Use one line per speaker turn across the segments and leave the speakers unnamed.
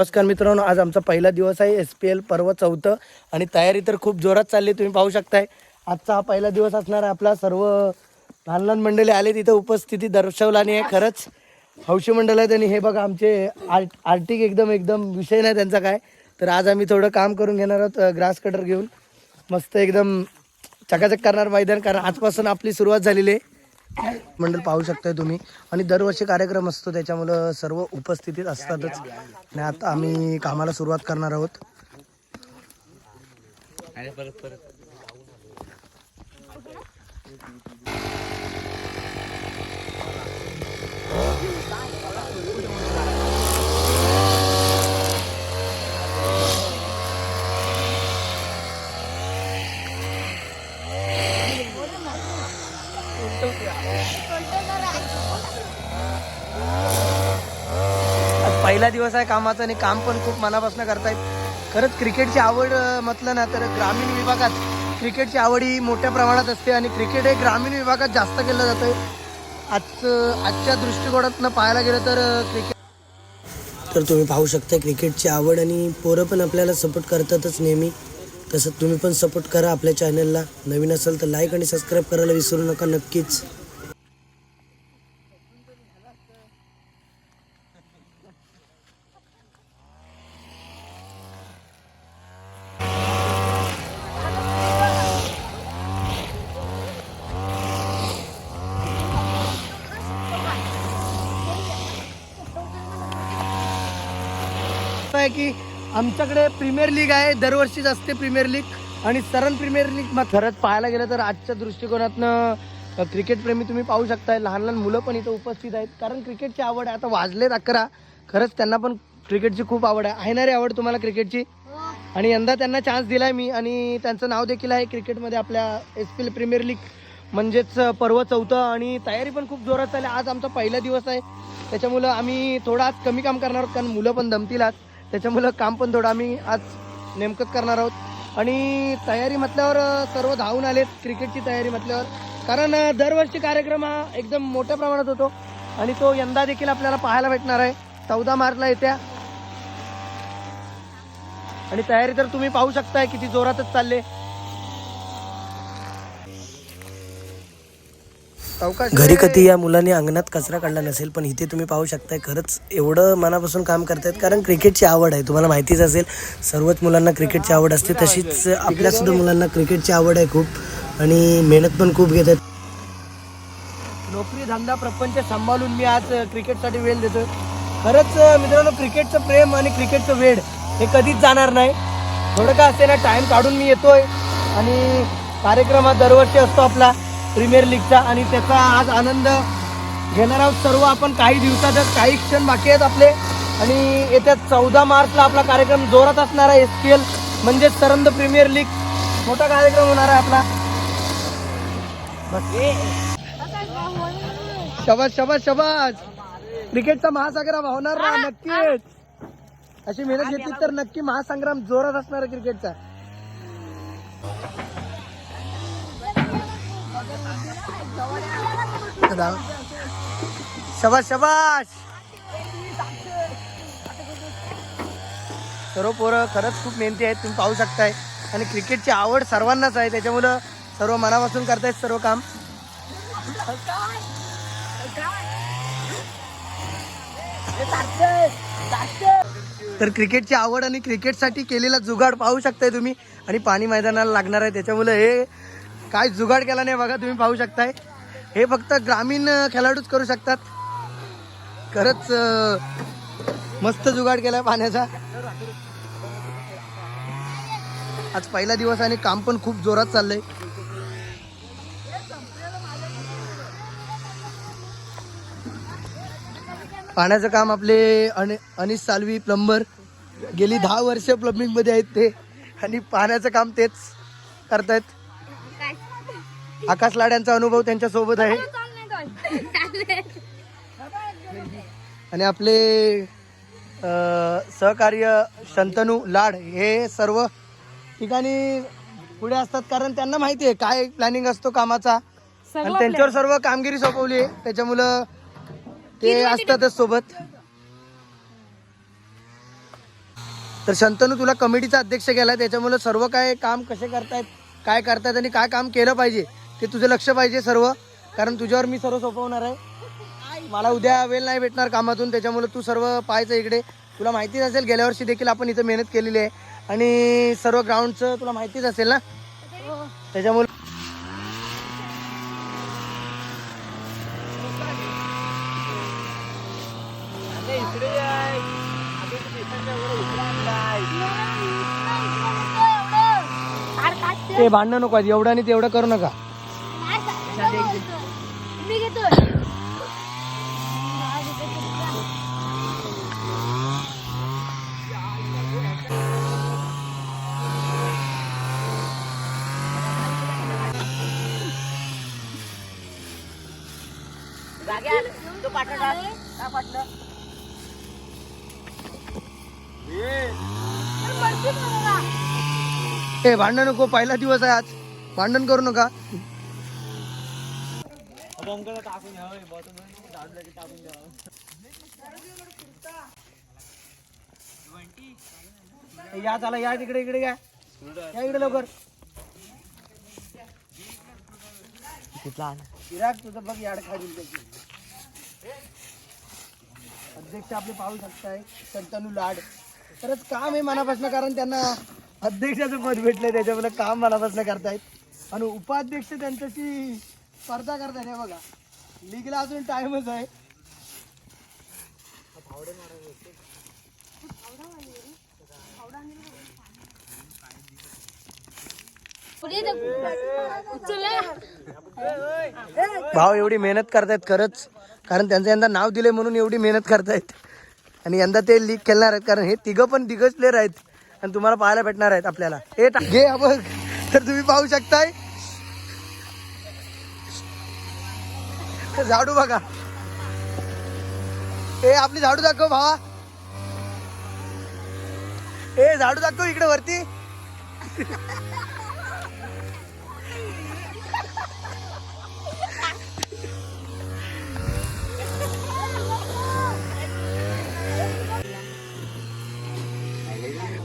नमस्कार मित्रांनो आज आमचा पहिला दिवस आहे एस पी एल पर्व चौथं आणि तयारी तर खूप जोरात चालली तुम्ही पाहू शकताय. आजचा हा पहिला दिवस असणार आहे आपला सर्व लहान लहान मंडळी आले तिथं उपस्थिती दर्शवला आहे खरंच. हौशी मंडळ आहेत आणि हे बघा आमचे आर्ट आर्टिक एकदम एकदम विषय नाही त्यांचा काय. तर आज आम्ही थोडं काम करून घेणार आहोत ग्रास कटर घेऊन. मस्त एकदम चकाचक करणार मैदान कारण आजपासून आपली सुरुवात झालेली आहे. मंडळ पाहू शकताय तुम्ही. आणि दरवर्षी कार्यक्रम असतो त्याच्यामुळं सर्व उपस्थितीत असतातच. आणि आता आम्ही कामाला सुरुवात करणार आहोत. परत पहिला दिवस आहे कामाचा आणि काम पण खूप मनापासून करतायत. खरंच क्रिकेटची आवड म्हटलं ना तर ग्रामीण विभागात क्रिकेटची आवड ही मोठ्या प्रमाणात असते आणि क्रिकेट हे ग्रामीण विभागात जास्त केलं जातं आजचं आजच्या दृष्टिकोनातनं पाहायला गेलं तर क्रिकेट तर तुम्ही पाहू शकता क्रिकेटची आवड आणि पोरं पण आपल्याला सपोर्ट करतातच नेहमी. तसं तुम्ही पण सपोर्ट करा आपल्या चॅनलला नवीन असेल तर लाईक आणि सबस्क्राईब करायला विसरू नका नक्कीच. की आमच्याकडे प्रीमियर लीग आहे दरवर्षीच असते प्रीमियर लीग. आणि सरण प्रीमियर लीग मग खरंच पाहायला गेलं तर आजच्या दृष्टिकोनातनं क्रिकेटप्रेमी क्रिकेट प्रेमी तुम्ही पाहू शकताय. लहान लहान मुलं पण इथं उपस्थित आहेत. कारण क्रिकेटची आवड आहे. आता वाजलेत अकरा. खरंच त्यांना पण क्रिकेटची खूप आवड आहे. आहे ना रे आवड तुम्हाला क्रिकेटची? आणि यंदा त्यांना चान्स दिलाय मी. आणि त्यांचं नाव देखील आहे क्रिकेटमध्ये आपल्या S P L premier league. म्हणजेच पर्व चौथं आणि तयारी पण खूप जोरात चालली. आज आमचा पहिला दिवस आहे. त्याच्यामुळं आम्ही थोडा आज कमी काम करणार आहोत. कारण मुलं पण दमतील आज त्याच्यामुळं काम पण थोडं आम्ही आज नेमकंच करणार आहोत. आणि तयारी म्हटल्यावर सर्व धावून आलेत क्रिकेटची तयारी म्हटल्यावर. कारण दरवर्षी कार्यक्रम हा एकदम मोठ्या प्रमाणात होतो. आणि तो यंदा देखील आपल्याला पाहायला भेटणार आहे. चौदा मार्चला येत्या. आणि तयारी तर तुम्ही पाहू शकताय किती जोरातच चालले. घरी कधी या मुलांनी अंगणात कचरा काढला नसेल पण इथे तुम्ही पाहू शकताय खरंच एवढं मनापासून काम करतायत. कारण क्रिकेटची आवड आहे तुम्हाला माहितीच असेल सर्वच मुलांना क्रिकेटची आवड असते तशीच आपल्या सुद्धा मुलांना क्रिकेटची आवड आहे खूप आणि मेहनत पण खूप घेतात. नोकरी धंदा प्रपंच सांभाळून मी आज क्रिकेटसाठी वेळ देतोय. खरंच मित्रांनो क्रिकेटचं प्रेम आणि क्रिकेटचं वेळ हे कधीच जाणार नाही. थोडं का असते ना टाइम काढून मी येतोय. आणि कार्यक्रम हा दरवर्षी असतो आपला. प्रीमियर लीगचा आणि त्याचा आज आनंद घेणार आहोत. सर्व आपण काही दिवसातच काही क्षण बाकी आहेत आपले. आणि येत्या चौदा मार्चला आपला कार्यक्रम जोरात असणार आहे. एस पी एल म्हणजेच सरंद प्रीमियर लीग. मोठा कार्यक्रम होणार आहे आपला. शबाज शबाज शबाज क्रिकेटचा महासागर होणार ना नक्कीच. अशी मेहनत घेतली तर नक्की महासंग्राम जोरात असणार आहे क्रिकेटचा. शबाश शबाश सर्व पोरं खरंच खूप मेहनती आहेत तुम्ही पाहू शकताय. आणि क्रिकेटची आवड सर्वांनाच आहे त्याच्यामुळं सर्व मनापासून करतायत सर्व काम. तर क्रिकेटची आवड आणि क्रिकेटसाठी केलेला जुगाड पाहू शकताय तुम्ही. आणि पाणी मैदानाला लागणार आहे त्याच्यामुळे हे काय जुगाड केला नाही बघा तुम्ही पाहू शकताय. हे फक्त ग्रामीण खेळाडूच करू शकतात. खरंच मस्त जुगाड केलाय पाण्याचा. आज पहिला दिवस आणि काम पण खूप जोरात चाललंय. पाण्याचं काम आपले अनि अनिश सालवी प्लंबर गेली दहा वर्ष प्लंबिंगमध्ये आहेत ते. आणि पाण्याचं काम तेच करतायत. आकाश लाड्यांचा अनुभव त्यांच्यासोबत आहे आणि आपले सहकार्य शंतनू लाड हे सर्व ठिकाणी पुढे असतात कारण त्यांना माहिती आहे काय प्लॅनिंग असतो कामाचा. आणि त्यांच्यावर सर्व कामगिरी सोपवली आहे. त्याच्यामुळं ते असतातच सोबत. तर शंतनू तुला कमिटीचा अध्यक्ष केला त्याच्यामुळे सर्व काय काम कसे करतायत काय करतायत आणि काय काम केलं पाहिजे ते तुझं लक्ष पाहिजे सर्व. कारण तुझ्यावर मी सर्व सोपवणार आहे. मला उद्या वेळ नाही भेटणार कामातून त्याच्यामुळे तू सर्व पाहायचं इकडे. तुला माहितीच असेल गेल्या वर्षी देखील आपण इथं मेहनत केलेली आहे. आणि सर्व ग्राउंडचं तुला माहितीच असेल ना? त्याच्यामुळे ते भांडणं नको. एवढं आणि तेवढं करू नका.
मी
हे भांडण नको पहिला दिवस आहे आज. भांडण करू नका. या चला या तिकडे इकडे या. या इकडे लवकर. चिराग तुझं बघ याड खाली अध्यक्ष आपले पाहू शकताय शंतनू लाड. खरंच काम आहे मनापासून कारण त्यांना अध्यक्षाचं पद भेटलंय त्याच्यामुळे काम मनापासून करतायत. आणि उपाध्यक्ष त्यांच्याशी स्पर्धा करतायत हे बघा. लीगला अजून टाइमच आहे. भाऊ एवढी मेहनत करतायत खरंच. कारण त्यांचं यंदा नाव दिले म्हणून एवढी मेहनत करतायत. आणि यंदा ते लीग खेळणार आहेत कारण हे तिघं पण तिघच प्लेअर आहेत. आणि तुम्हाला पाहायला भेटणार आहेत आपल्याला. हे घे आपण. बघ तर तुम्ही पाहू शकताय. झाडू बघा. ए आपली झाडू दाखव भावा. ए झाडू दाखव इकडे वरती.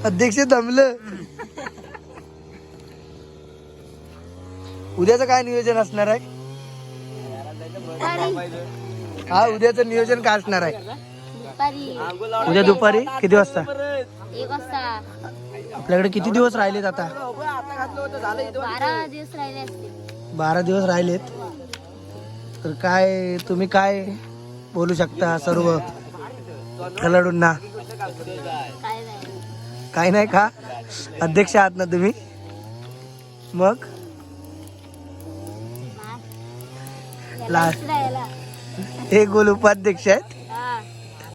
अध्यक्ष थांबलं उद्याचं काय नियोजन असणार आहे? हा उद्याचं नियोजन काय असणार आहे उद्या दुपारी? किती वाजता?
एक वाजता.
आपल्याकडे किती दिवस राहिलेत आता?
बारा दिवस राहिले
बारा दिवस राहिलेत. तर काय तुम्ही काय बोलू शकता सर्व खेळाडूंना?
काय नाही
का? अध्यक्ष आहात ना तुम्ही? मग?
लास्ट
हे गोल उपाध्यक्ष आहेत.